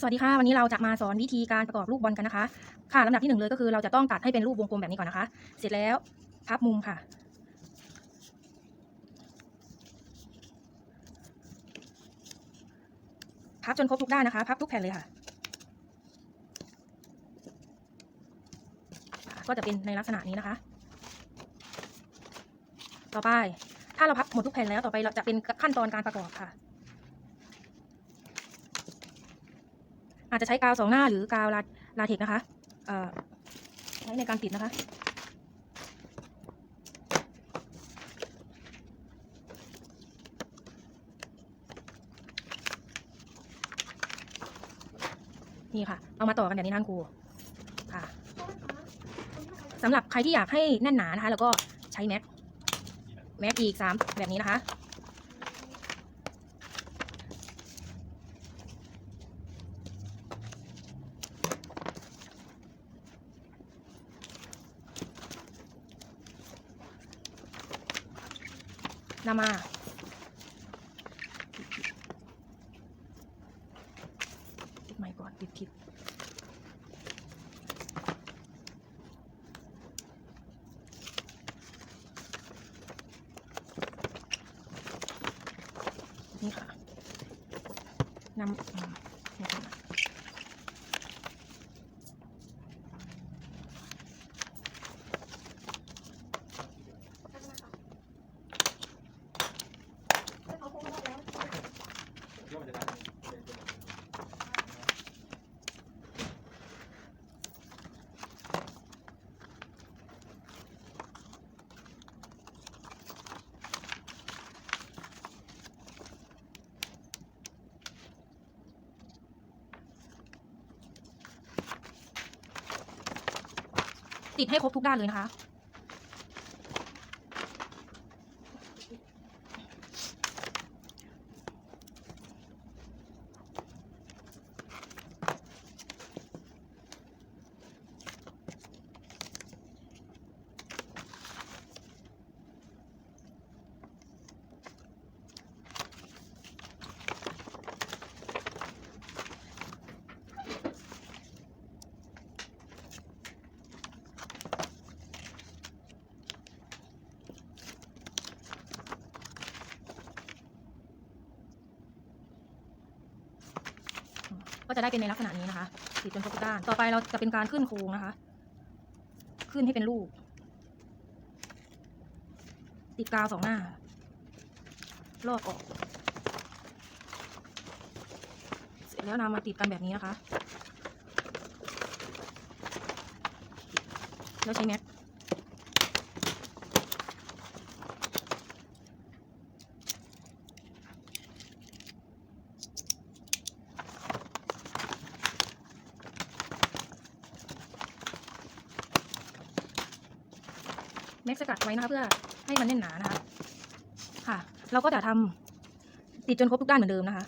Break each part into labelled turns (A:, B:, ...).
A: สวัสดีค่ะวันนี้เราจะมาสอนวิธีการประกอบลูกบอลกันนะคะ ค่ะลำดับที่หนึ่งเลยก็คือเราจะต้องตัดให้เป็นรูปวงกลมแบบนี้ก่อนนะคะ เสร็จแล้วพับมุมค่ะ พับจนครบทุกด้านนะคะพับทุกแผ่นเลยค่ะ ก็จะเป็นในลักษณะนี้นะคะ ต่อไปถ้าเราพับหมดทุกแผ่นแล้วต่อไปเราจะเป็นขั้นตอนการประกอบค่ะ อาจจะใช้กาวสองหน้าหรือกาวลาลาเทกนะคะใช้ในการติดนะคะนี่ค่ะ เอามาต่อกันแบบนี้นะครูค่ะสำหรับใครที่อยากให้แน่นหนานะคะ แล้วก็ใช้แม็ก แม็กอีกสามแบบนี้นะคะ นำมา ติดไม้ก่อนติดผิดนี่ค่ะนำอืมนี่ค่ะ ติดให้ครบทุกด้านเลยนะคะ ก็จะได้เป็นในลักษณะนี้นะคะติดจนครบทุกด้าน ต่อไปเราจะเป็นการขึ้นโครงนะคะ ขึ้นให้เป็นรูปติดกาวสองหน้า ลอกออกเสร็จแล้วนำมาติดกันแบบนี้นะคะ แล้วใช้แม็ก กัดไว้นะคะเพื่อให้มันแน่นหนานะคะ ค่ะ เราก็จะทำติดจนครบทุกด้านเหมือนเดิมนะคะ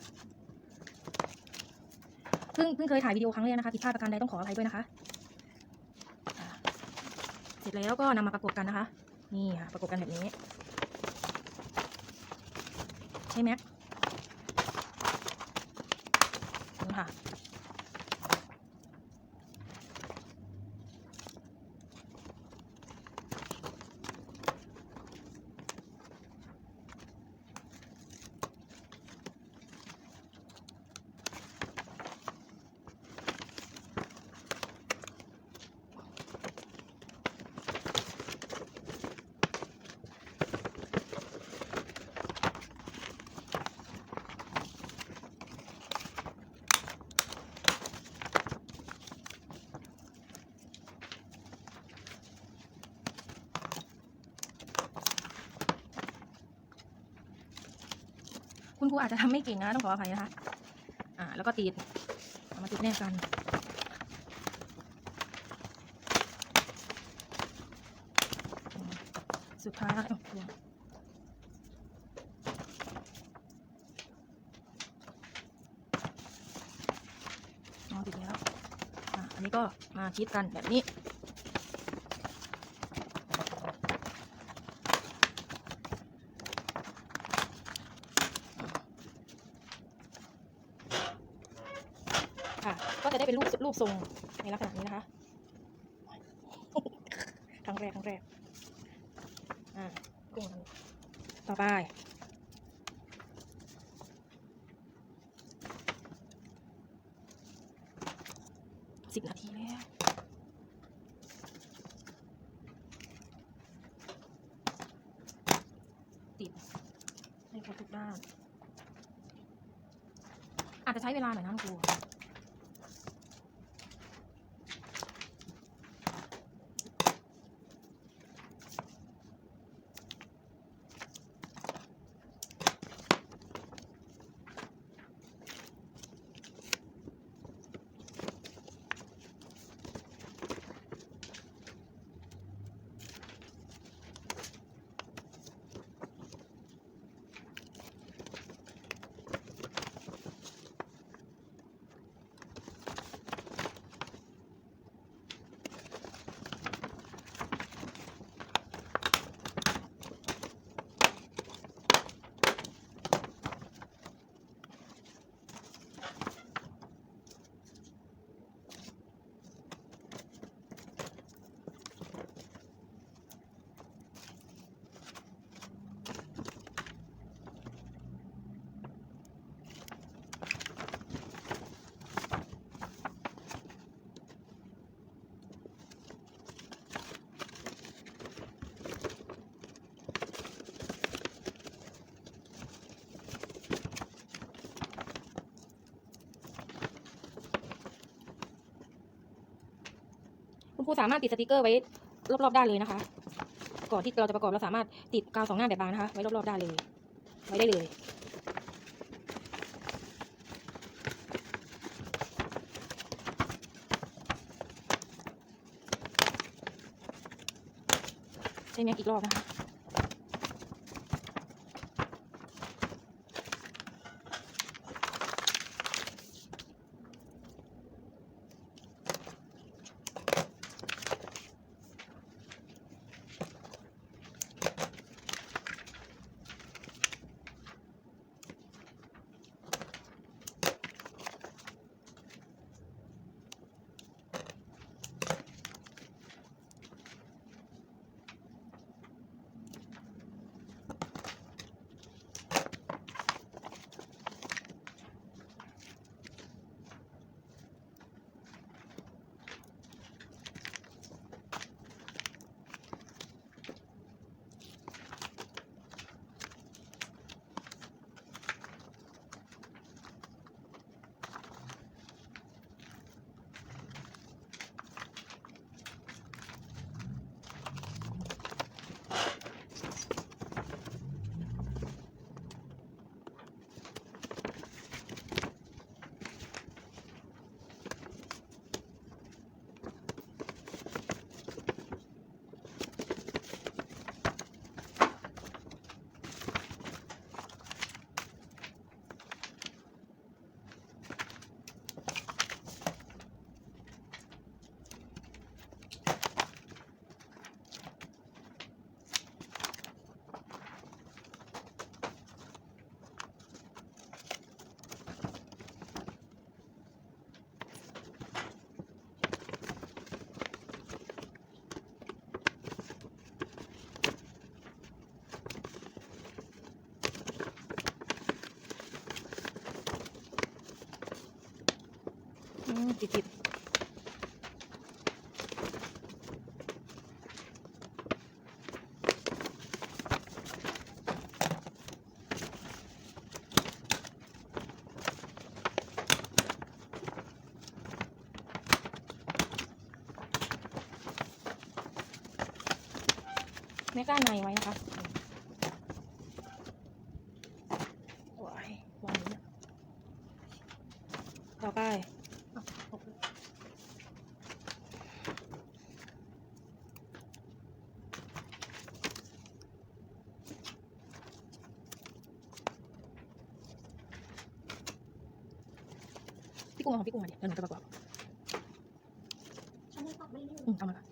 A: เพิ่งเพิ่งเคยถ่ายวิดีโอครั้งแรกนะคะผิดพลาดประการใดต้องขออภัยด้วยนะคะ เสร็จแล้วก็นำมาประกบกันนะคะ นี่ค่ะประกบกันแบบนี้ ใช่ไหมค่ะ ครูอาจจะทำไม่เก่งนะต้องขออภัยนะคะอ่า แล้วก็ติดมาติดแนบกันสุดท้ายแล้วโอ้โหอ๋อติดแล้วอะอันนี้ก็มาคิดกันแบบนี้ ค่ะ ก็จะได้เป็นรูปทรงในลักษณะนี้นะคะครั้งแรกครั้งแรก อ่ากุ้งต่อไป สิบนาทีแล้ว ติดให้ครบทุกด้าน อาจจะใช้เวลาหน่อยนะคุณครู คุณค รูสามารถติดสติกเกอร์ไว้รอบๆได้เลยนะคะ ก่อนที่เราจะประกอบเราสามารถติดกาวสองหน้าแบบบางนะคะ ไว้รอบๆได้เลย ไว้ได้เลยใช้แม็กอีกรอบนะคะ อืมติดติดแม่กล้าในไว้นะคะว้ายวางอย่างนี้ต่อไป พี่กุ้งเอาของพี่กุ้งมาดิแล้วหนูจะประกอบ
B: ฉันไม่ตอบไม่รู้
A: อืมเอามาค่ะ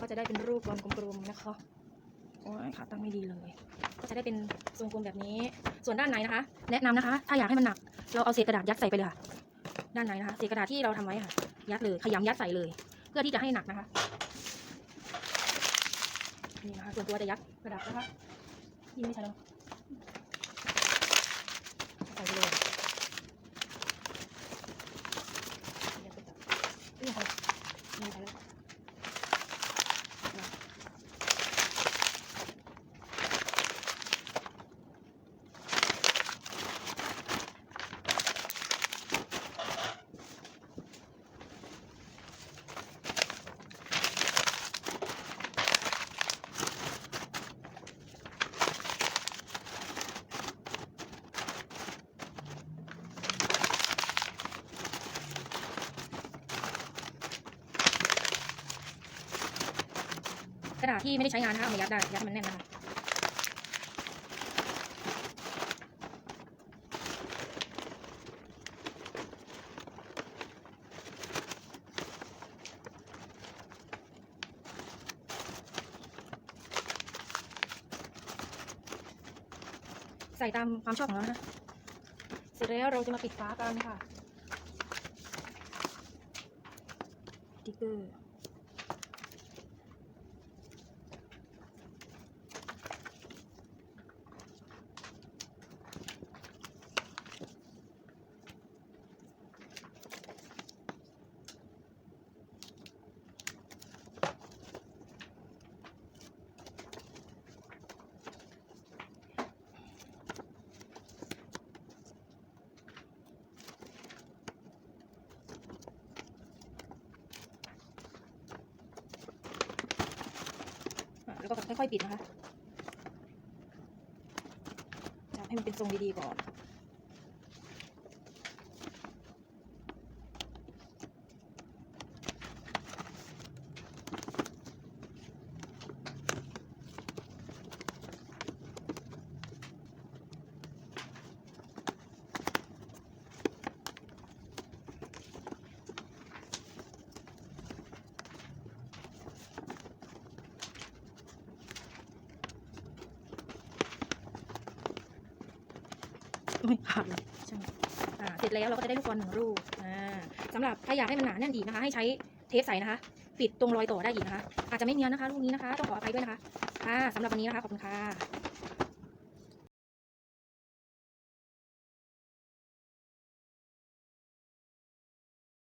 A: ก็จะได้เป็นรูปบอลกลมๆนะคะโอ้ยขาตั้งไม่ดีเลย ก็จะได้เป็นทรงกลมแบบนี้ ส่วนด้านในนะคะ แนะนำนะคะ ถ้าอยากให้มันหนัก เราเอาเศษกระดาษยัดใส่ไปเลยค่ะ ด้านในนะคะ เศษกระดาษที่เราทำไว้ค่ะ ยัดเลย ขยำยัดใส่เลย เพื่อที่จะให้หนักนะคะ นี่นะคะ ส่วนตัวจะยัดกระดาษนะคะยิ่งไม่ใช่แล้วใส่ไปเลยยัดไปต่อนี่ค่ะนี่ไปแล้ว กระดาษ ที่ไม่ได้ใช้งานนะคะเอามายัดได้ ยัดให้มันแน่นนะคะใส่ตามความชอบของเรานะคะ เสร็จแล้วเราจะมาปิดฝากันค่ะติ๊กเกอร์ ค่อยๆปิดนะคะจับให้มันเป็นทรงดีๆก่อน ไม่ขาดเลยใช่ไหมอ่าเสร็จแล้วเราก็จะได้ลูกบอลหนึ่งลูกอ่าสำหรับถ้าอยากให้มันหนาแน่นอีกนะคะ ให้ใช้เทปใสนะคะ ปิดตรงรอยต่อได้อีกนะคะ อาจจะไม่เนียนนะคะลูกนี้นะคะ ต้องขออภัยด้วยนะคะ ค่ะสำหรับวันนี้นะคะ ขอบคุณค่ะ